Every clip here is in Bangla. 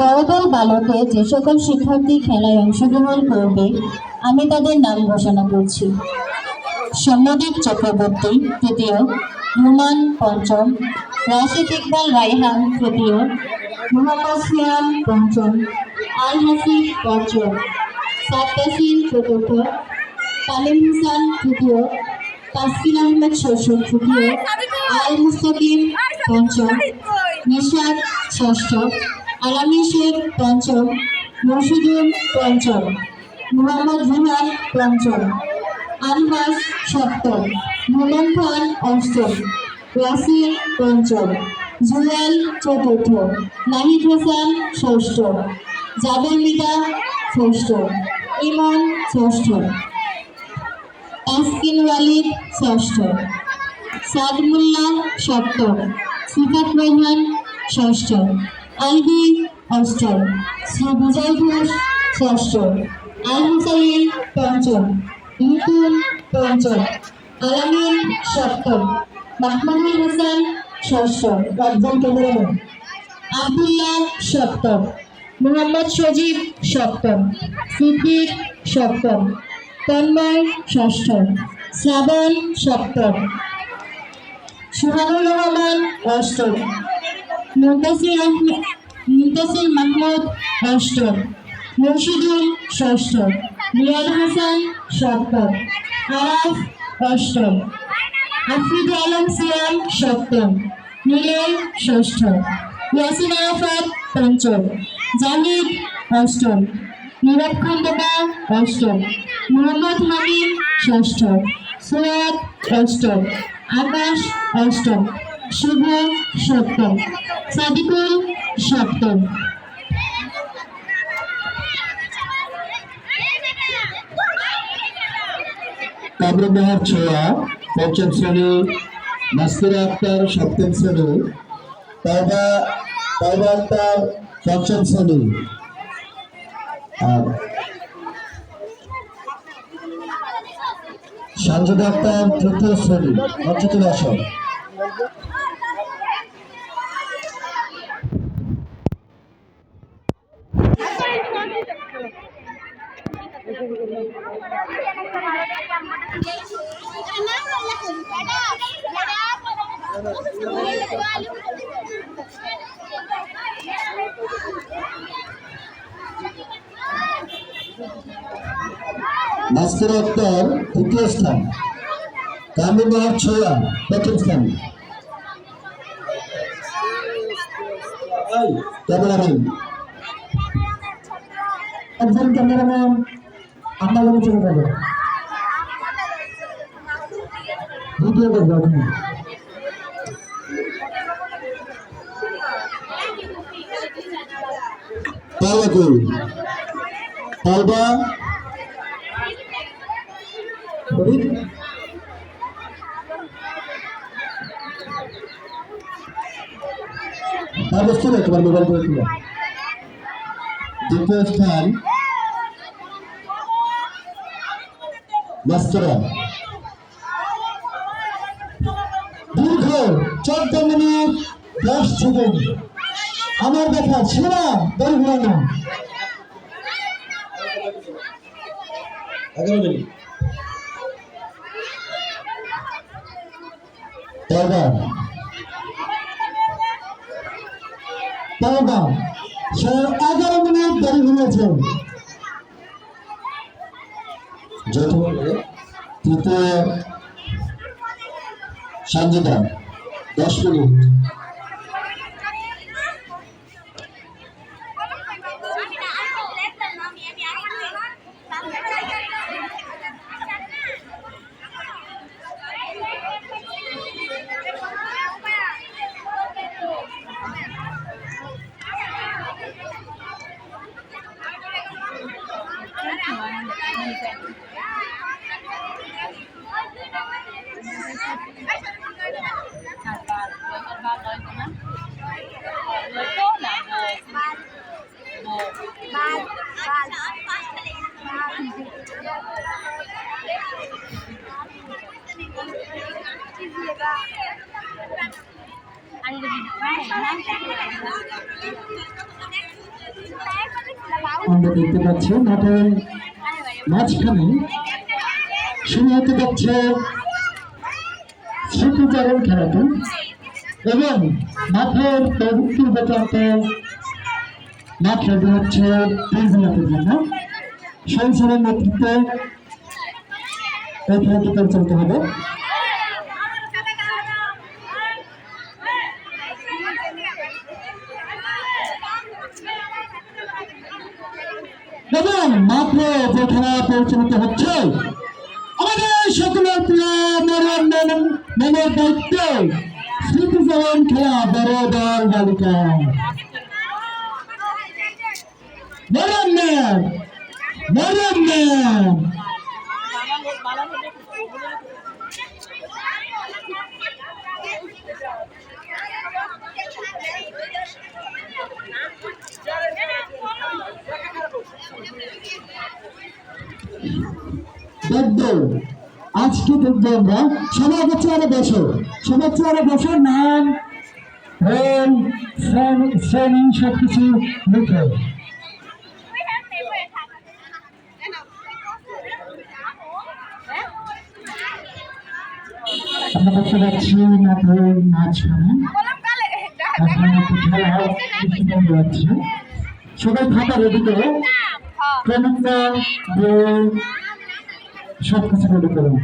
বড়দল বালকে যে সকল শিক্ষার্থী খেলায় অংশগ্রহণ করবে, আমি তাদের নাম ঘোষণা করছি। সৌম্যদীপ চক্রবর্তী, তৃতীয় রুমান পঞ্চম, রাশিদ ইকবাল রায়হান তৃতীয়, মোহাম্মদ সিয়াম পঞ্চম আল হাসিব পঞ্চম সাত্তাসিন চতুর্থ। তালিম হাসান তৃতীয়। তাসকিন আহমেদ শৈশব তৃতীয়। আল মুস্তাকিম পঞ্চম। নিশাদ ষষ্ঠ। আলামী শেখ পঞ্চম। মসিদুল পঞ্চম। মোহাম্মদ রুহান পঞ্চম। আনবাস সপ্তম। মোমন খান অষ্টম। ওয়াসির পঞ্চম। জুয়েল চতুর্থ। নাহিদ হাসান ষষ্ঠ। মিদা ষষ্ঠ, ইমন ষষ্ঠ তাসকিন ওয়ালিদ ষষ্ঠ সাদ মোল্লা সপ্তম, সিফাত রহমান ষষ্ঠ, আলবি অষ্টম, শ্রী বিজয় ঘোষ ষষ্ঠ, আল হুসাইন পঞ্চম ইতুন পঞ্চম, আলামিন সপ্তম, মাহমুদুল হাসান ষষ্ঠ রাজ্জাল কেন্দ্র আব্দুল্লাহ সপ্তম মোহাম্মদ সজীব সপ্তম, সিদ্দিক সপ্তম, তন্ময় ষষ্ঠ শ্রাবণ সপ্তম, সুহানুর রহমান অষ্টম, মুন্তাসির মুন্তাসির মাহমুদ অষ্টম, মুর্শিদুল ষষ্ঠ মিয়াদ হাসান সপ্তম, আরাফ অষ্টম, আফ্রিদ আলম সিয়াম সপ্তম নীলয় ষষ্ঠ ইয়াসিন আরাফাত পঞ্চম। জাহিদ অষ্টম, নীরব খন্দকা অষ্টম, মোহাম্মদ হামিদ ষষ্ঠ সুরাত অষ্টম, আকাশ অষ্টম, শুভ সপ্তম, সাদিকুল সপ্তম। কামরুন্নাহার ছোয়া পঞ্চম শ্রেণি নাস্তিরা আক্তার সপ্তম শ্রেণি তাইবা তাইবা আক্তার পঞ্চম শ্রেণি। আর সঞ্জুদ আক্তার তৃতীয় শ্রেণি পঞ্চতম আসন নাস্তিরা আক্তার তৃতীয় স্থান। কামরুন্নাহার ছোয়া প্রথম স্থান। ক্যামেরাম্যান। একজন ক্যামেরাম্যান আপনার চলে যাবে। ভিডিও করবে তালবা কই তোমার মোবাইল করে দিলাম দ্বিতীয় স্থান মাস্টারা দীর্ঘ চোদ্দ মিনিট দশ সেকেন্ড আমার দেখা ছিল না দড়ি ঘুরানো এগারো মিনিট। সে এগারো তৃতীয় সঞ্জিতা দেখতে পাচ্ছি মাঠের মাঝখানে শুরু হতে যাচ্ছে স্মৃতিচারণ খেলাটি এবং মাঠের পবিত্র বেচাতে মাঠ রেডি হচ্ছে প্রিজনাতের জন্য সংসারের নেতৃত্বে এই খেলাটি পরিচালিত হবে। এবং মাঠে যে খেলা পরিচালিত হচ্ছে আমাদের সকলের প্রিয় মনের মনের দায়িত্ব স্মৃতিচারণ খেলা বড় দল বালিকা। মরণ ম্যাম মরণ ম্যাম দেখব আজকে দেখব আমরা সবাই হচ্ছে আরও বসো। সবাই হচ্ছে বসো নাম রোল শ্রেণি সব কিছু লিখে। আমরা দেখতে পাচ্ছি মাঝখানে। সবাই খাতা রেডি করে ক্রমিকটা বই সব কিছু রেডি করুন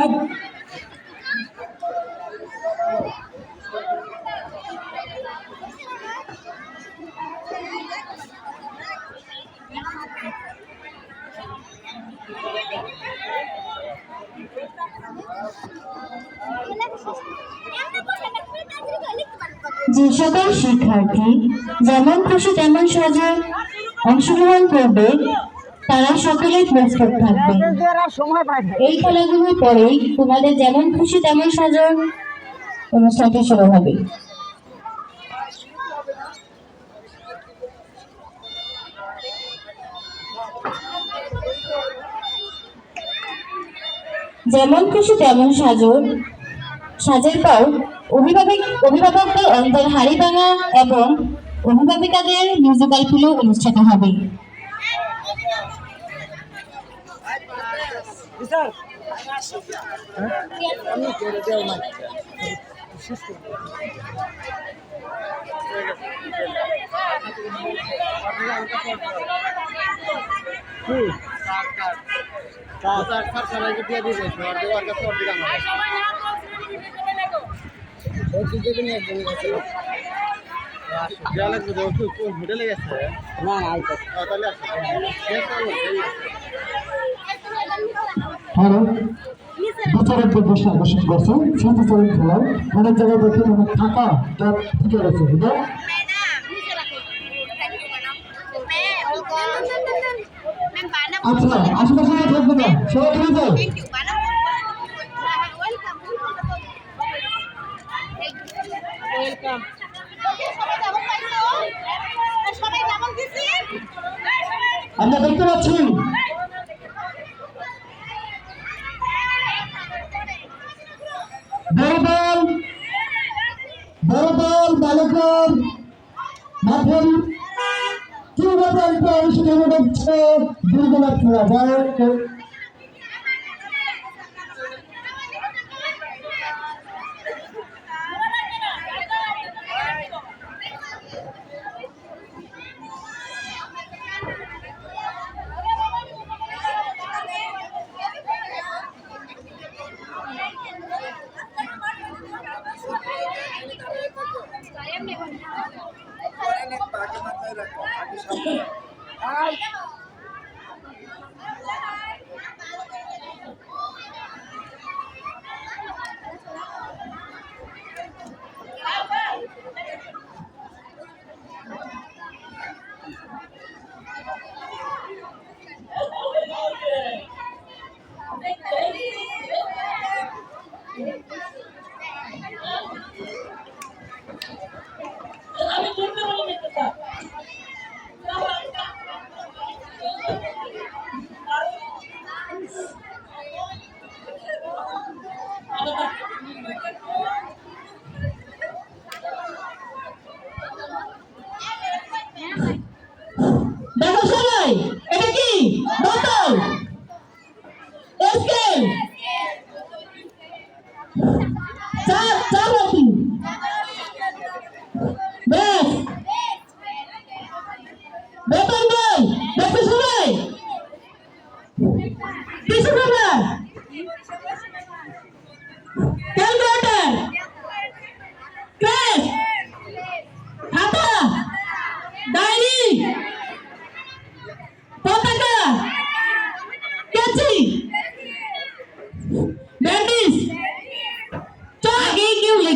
এক যে সকল শিক্ষার্থী যেমন খুশি তেমন সাজে অংশগ্রহণ করবে, তারা সকলেই প্রস্তুত থাকবে। এই খেলাগুলোর পরেই তোমাদের যেমন খুশি তেমন সাজার অনুষ্ঠানটি শুরু হবে। যেমন খুশি তেমন সাজর সাজের পর অভিভাবক অভিভাবকদের অন্তর হাড়ি ভাঙা এবং অভিভাবিকাদের মিউজিক্যাল ফিল্ম অনুষ্ঠিত হবে। সবাইকে দিয়ে দিবে দেওয়ার কাছে অর্ধেক হোটেলে গেছে না না বিচারের যে বসে বসে করছে স্মৃতিচারণ খেলায় অনেক জায়গায় দেখি অনেক টাকা তার গেছে বুঝলো আচ্ছা আশেপাশে থাকবে না সবাই যাও আমরা দেখতে পাচ্ছি। বড় দল বড় দল বালকের মাঠের কীভাবে অনুষ্ঠিত হচ্ছে দুর্গলা খেলা যায়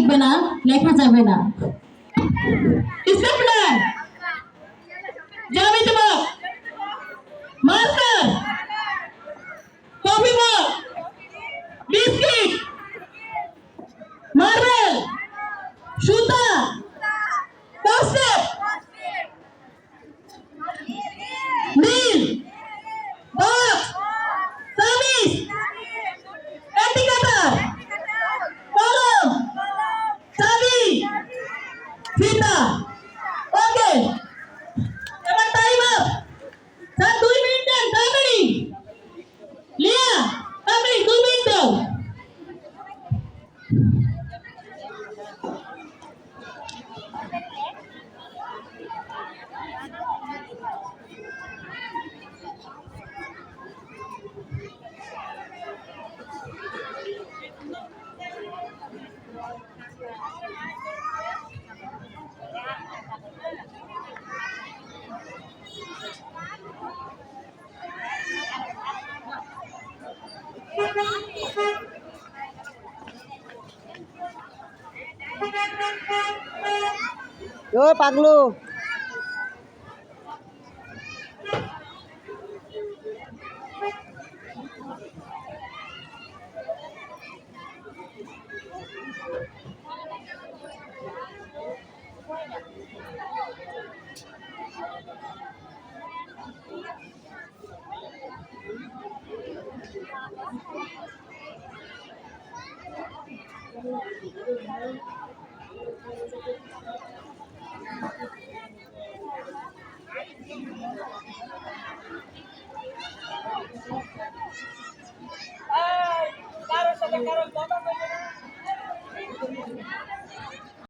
লিখবে না লেখা যাবে না ডিসিপ্লিন জ্যামিতি বক মাস্টার কফি বক বিস্কিট মার্বেল ও পাগলু।